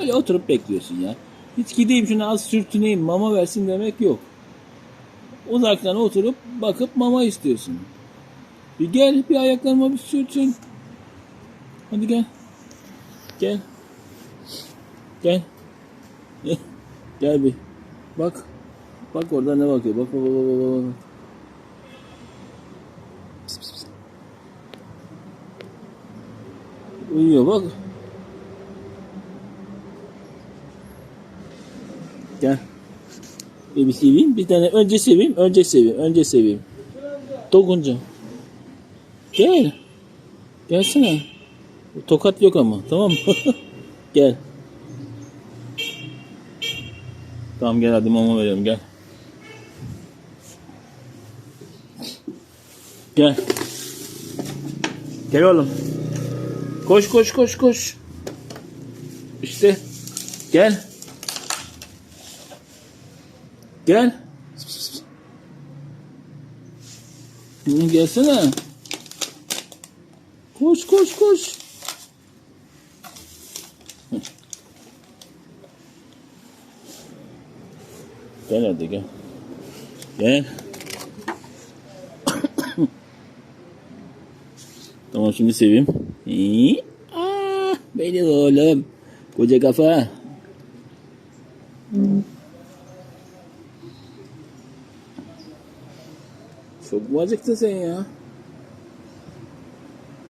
Öyle oturup bekliyorsun ya. Hiç gideyim şuna az sürtüneyim mama versin demek yok. Uzaktan oturup bakıp mama istiyorsun. Bir gel bir ayaklarıma bir sürtün. Hadi gel. Gel. Gel. gel bir. Bak. Bak orada ne bakıyor. Bak bak bak bak bak. Uyuyor bak. Gel. Bir, bir seveyim. Bir tane önce seveyim. Önce seveyim. Önce seveyim. Dokunca. Gel. Gelsene. Tokat yok ama. Tamam mı? gel. Tamam gel hadi mama veriyorum gel. Gel. Gel oğlum. Koş koş koş koş. İşte. Gel. Gel. Hı, Gelsene. Koş koş koş. Gel hadi gel. Gel. tamam şimdi seveyim. İyi. Ah, benim oğlum. Koca kafa. Çok mu acıktın sen ya?